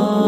Oh.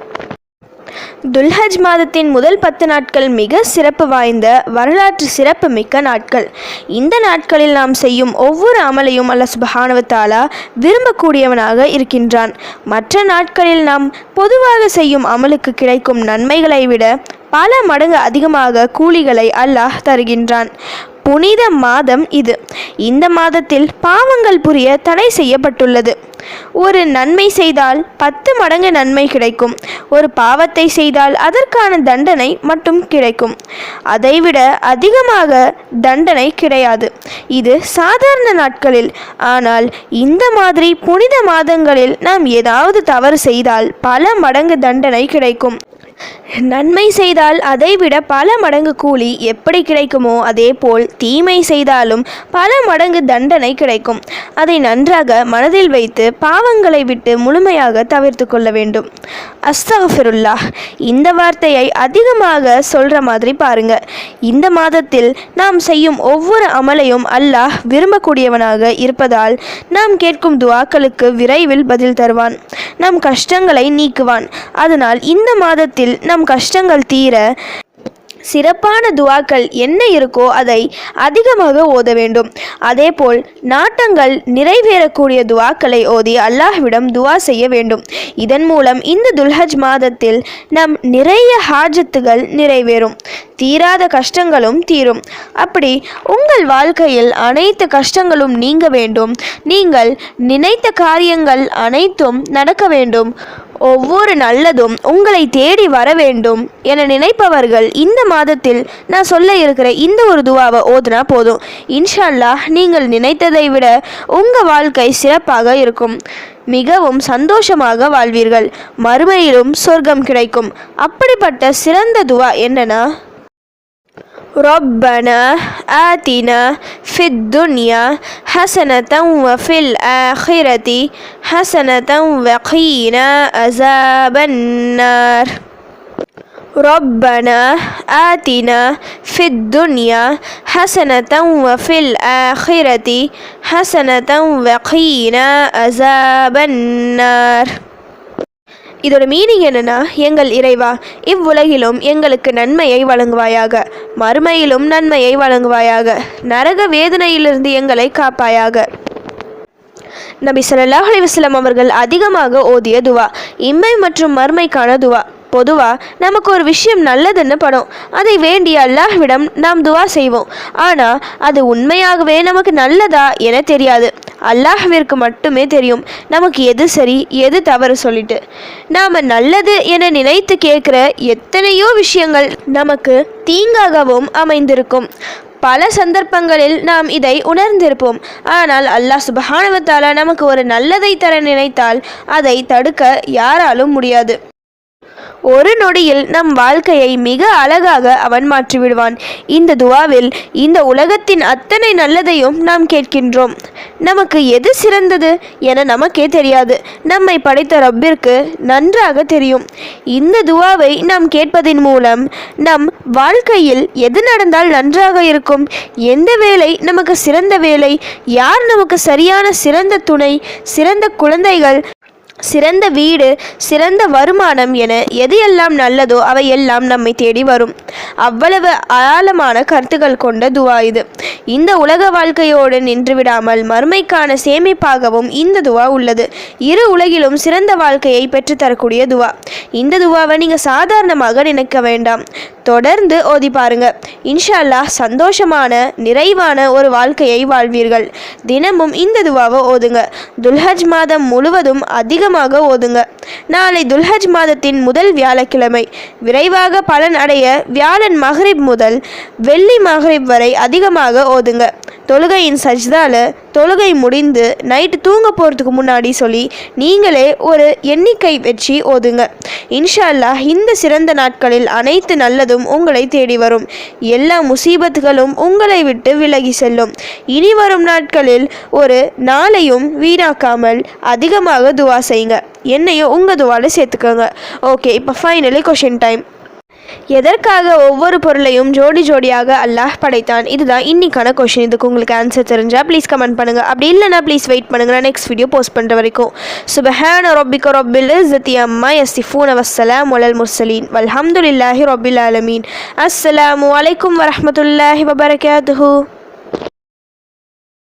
துல்ஹஜ் மாதத்தின் முதல் பத்து நாட்கள் மிக சிறப்பு வாய்ந்த வரலாற்று சிறப்பு மிக்க நாட்கள். இந்த நாட்களில் நாம் செய்யும் ஒவ்வொரு அமலையும் அல்ல சுபஹானவத்தாலா விரும்பக்கூடியவனாக இருக்கின்றான். மற்ற நாட்களில் நாம் பொதுவாக செய்யும் அமலுக்கு கிடைக்கும் நன்மைகளை விட பல மடங்கு அதிகமாக கூலிகளை அல்லாஹ் தருகின்றான். புனித மாதம் இது. இந்த மாதத்தில் பாவங்கள் புரிய தடை செய்யப்பட்டுள்ளது. ஒரு நன்மை செய்தால் பத்து மடங்கு நன்மை கிடைக்கும். ஒரு பாவத்தை செய்தால் அதற்கான தண்டனை மட்டும் கிடைக்கும். அதைவிட அதிகமாக தண்டனை கிடையாது. இது சாதாரண நாட்களில். ஆனால் இந்த மாதிரி புனித மாதங்களில் நாம் ஏதாவது தவறு செய்தால் பல மடங்கு தண்டனை கிடைக்கும். நன்மை செய்தால் அதைவிட பல மடங்கு கூலி எப்படி கிடைக்குமோ அதேபோல் தீமை செய்தாலும் பல மடங்கு தண்டனை கிடைக்கும். அதை நன்றாக மனதில் வைத்து பாவங்களை விட்டு முழுமையாக தவிர்த்து கொள்ள வேண்டும். அஸ்தகஃபிருல்லா இந்த வார்த்தையை அதிகமாக சொல்கிற மாதிரி பாருங்க. இந்த மாதத்தில் நாம் செய்யும் ஒவ்வொரு அமலையும் அல்லாஹ் விரும்பக்கூடியவனாக இருப்பதால் நாம் கேட்கும் துவாக்களுக்கு விரைவில் பதில் தருவான். நம் கஷ்டங்களை நீக்குவான். அதனால் இந்த மாதத்தில் நம் கஷ்டங்கள் தீர சிறப்பான துவாக்கள் என்ன இருக்கோ அதை அதிகமாக ஓத வேண்டும். அதேபோல் நாட்டங்கள் நிறைவேறக்கூடிய துவாக்களை ஓதி அல்லாஹ்விடம் துவா செய்ய வேண்டும். இதன் மூலம் இந்த துல்ஹஜ் மாதத்தில் நம் நிறைய ஹாஜத்துகள் நிறைவேறும். தீராத கஷ்டங்களும் தீரும். அப்படி உங்கள் வாழ்க்கையில் அனைத்து கஷ்டங்களும் நீங்க வேண்டும். நீங்கள் நினைத்த காரியங்கள் அனைத்தும் நடக்க வேண்டும். ஒவ்வொரு நல்லதும் உங்களை தேடி வர வேண்டும் என நினைப்பவர்கள் இந்த மாதத்தில் நான் சொல்ல இருக்கிற இந்த ஒரு துவாவை ஓதுனா போதும். இன்ஷா அல்லாஹ் நீங்கள் நினைத்ததை விட உங்கள் வாழ்க்கை சிறப்பாக இருக்கும். மிகவும் சந்தோஷமாக வாழ்வீர்கள். மறுமையிலும் சொர்க்கம் கிடைக்கும். அப்படிப்பட்ட சிறந்த துவா என்னன்னா ربنا آتنا في الدنيا حسنة وفي الآخرة حسنة وقنا عذاب النار. ربنا آتنا في الدنيا حسنة وفي الآخرة حسنة وقنا عذاب النار. இதோட மீனிங் என்னன்னா எங்கள் இறைவா இவ்வுலகிலும் எங்களுக்கு நன்மையை வழங்குவாயாக. மறுமையிலும் நன்மையை வழங்குவாயாக. நரக வேதனையிலிருந்து எங்களை காப்பாயாக. நபி ஸல்லல்லாஹு அலைஹி வஸல்லம் அவர்கள் அதிகமாக ஓதிய துவா இம்மை மற்றும் மறுமைக்கான துவா. பொதுவாக நமக்கு ஒரு விஷயம் நல்லதுன்னு படும். அதை வேண்டிய அல்லாஹ்விடம் நாம் துவா செய்வோம். ஆனால் அது உண்மையாகவே நமக்கு நல்லதா என தெரியாது. அல்லாஹ்விற்கு மட்டுமே தெரியும் நமக்கு எது சரி எது தவறு சொல்லிட்டு. நாம் நல்லது என நினைத்து கேட்குற எத்தனையோ விஷயங்கள் நமக்கு தீங்காகவும் அமைந்திருக்கும். பல சந்தர்ப்பங்களில் நாம் இதை உணர்ந்திருப்போம். ஆனால் அல்லாஹ் சுபஹானவத்தாலா நமக்கு ஒரு நல்லதை தர நினைத்தால் அதை தடுக்க யாராலும் முடியாது. ஒரு நொடியில் நம் வாழ்க்கையை மிக அழகாக அவன் மாற்றிவிடுவான். இந்த துவாவில் இந்த உலகத்தின் அத்தனை நல்லதையும் நாம் கேட்கின்றோம். நமக்கு எது சிறந்தது என நமக்கே தெரியாது. நம்மை படைத்த ரப்பிற்கு நன்றாக தெரியும். இந்த துவாவை நாம் கேட்பதின் மூலம் நம் வாழ்க்கையில் எது நடந்தால் நன்றாக இருக்கும்? எந்த வேலை நமக்கு சிறந்த வேலை? யார் நமக்கு சரியான சிறந்த துணை சிறந்த குழந்தைகள்? சிறந்த வீடு சிறந்த வருமானம் என எது எல்லாம் நல்லதோ அவை எல்லாம் நம்மை தேடி வரும். அவ்வளவு ஆழமான கருத்துக்கள் கொண்ட துவா இது. இந்த உலக வாழ்க்கையோடு நின்று விடாமல் மறுமைக்கான சேமிப்பாகவும் இந்த துவா உள்ளது. இரு உலகிலும் சிறந்த வாழ்க்கையை பெற்றுத்தரக்கூடிய துவா. இந்த துவாவை நீங்கள் சாதாரணமாக நினைக்க வேண்டாம். தொடர்ந்து ஓதி பாருங்க. இன்ஷா அல்லாஹ் சந்தோஷமான நிறைவான ஒரு வாழ்க்கையை வாழ்வீர்கள். தினமும் இந்த துவாவை ஓதுங்க. துல்ஹஜ் மாதம் முழுவதும் கவனமாக ஓதுங்க. நாளை துல்ஹஜ் மாதத்தின் முதல் வியாழக்கிழமை. விரைவாக பலன் அடைய வியாழன் மஹரிப் முதல் வெள்ளி மஹரிப் வரை அதிகமாக ஓதுங்க. தொழுகையின் சஜ்தாவில் தொழுகை முடிந்து நைட்டு தூங்க போகிறதுக்கு முன்னாடி சொல்லி நீங்களே ஒரு எண்ணிக்கை வச்சு ஓதுங்க. இன்ஷா அல்லாஹ் இந்த சிறந்த நாட்களில் அனைத்து நல்லதும் உங்களை தேடி வரும். எல்லா முசீபத்துகளும் உங்களை விட்டு விலகி செல்லும். இனி வரும் நாட்களில் ஒரு நாளையும் வீணாக்காமல் அதிகமாக துவா செய்யுங்க. என்னையும் உங்கள் துவாவில் சேர்த்துக்கோங்க. ஓகே இப்போ ஃபைனலி கொஷின் டைம் எதற்காக ஒவ்வொரு பொருளையும் ஜோடி ஜோடியாக அல்லாஹ் படைத்தான்? இதுதான் இன்னைக்கான கொஷின் இதுக்கு உங்களுக்கு ஆன்சர் தெரிஞ்சால் ப்ளீஸ் கமெண்ட் பண்ணுங்கள் அப்படி இல்லைனா ப்ளீஸ் வெயிட் பண்ணுங்கள் நான் நெக்ஸ்ட் வீடியோ போஸ்ட் பண்ணுற வரைக்கும். சுபஹான ரொபிக ரொபில் ஜத்தி அம்மா யஸ்திஃபூன் வஸ்ஸலாம் வலல் முர்சலீன் வல்ஹம்துலில்லாஹி ரொபில் ஆலமீன் அஸ்ஸலாமு அலைக்கும் வரமத்துல்லாஹி வபரகாத்துஹு